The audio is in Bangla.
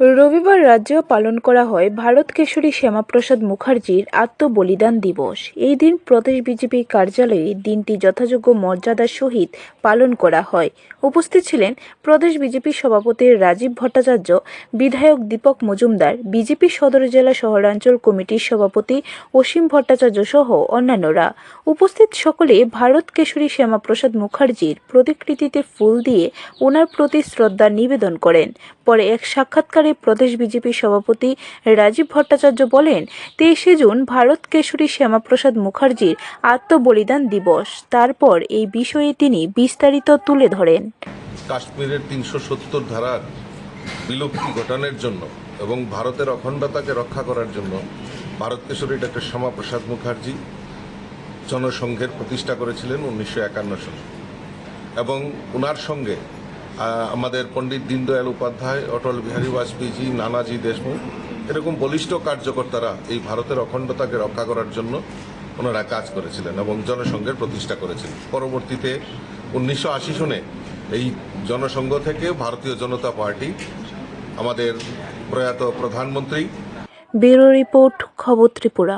রবিবার রাজ্যেও পালন করা হয় ভারত কেশরী শ্যামাপ্রসাদ মুখার্জির আত্মবলিদান দিবস। এই দিন প্রদেশ বিজেপি কার্যালয়ে দিনটি যথাযোগ্য মর্যাদার সহিত পালন করা হয়। উপস্থিত ছিলেন প্রদেশ বিজেপি সভাপতি রাজীব ভট্টাচার্য, বিধায়ক দীপক মজুমদার, বিজেপি সদর জেলা শহরাঞ্চল কমিটির সভাপতি অসীম ভট্টাচার্য সহ অন্যান্যরা। উপস্থিত সকলে ভারত কেশরী শ্যামাপ্রসাদ মুখার্জির প্রতিকৃতিতে ফুল দিয়ে ওনার প্রতি শ্রদ্ধা নিবেদন করেন। পরে এক সাক্ষাৎকারে প্রদেশ বিজেপি সভাপতি রাজীব ভট্টাচার্য বলেন, তেইশে জুন ভারত কেশরী শ্যামাপ্রসাদ মুখার্জির আত্মবলিদান দিবস। তারপর এই বিষয়ে তিনি বিস্তারিত তুলে ধরেন। কাশ্মীরের তিনশো সত্তর ধারার বিলুপ্তি ঘটানোর জন্য এবং ভারতের অখণ্ডতাকে রক্ষা করার জন্য ভারত কেশরী ডক্টর শ্যামাপ্রসাদ মুখার্জি জনসংঘের প্রতিষ্ঠা করেছিলেন উনিশশো একান্ন সালে। এবং ওনার সঙ্গে আমাদের পণ্ডিত দীনদয়াল উপাধ্যায়, অটল বিহারী বাজপেয়ীজি নানাজি দেশমুখ, এরকম বলিষ্ঠ কার্যকর্তারা এই ভারতের অখণ্ডতাকে রক্ষা করার জন্য ওনারা কাজ করেছিলেন এবং জনসংঘের প্রতিষ্ঠা করেছিলেন। পরবর্তীতে উনিশশো আশি সনে এই জনসংঘ থেকে ভারতীয় জনতা পার্টি আমাদের প্রয়াত প্রধানমন্ত্রী ব্যুরো রিপোর্ট খবর ত্রিপুরা।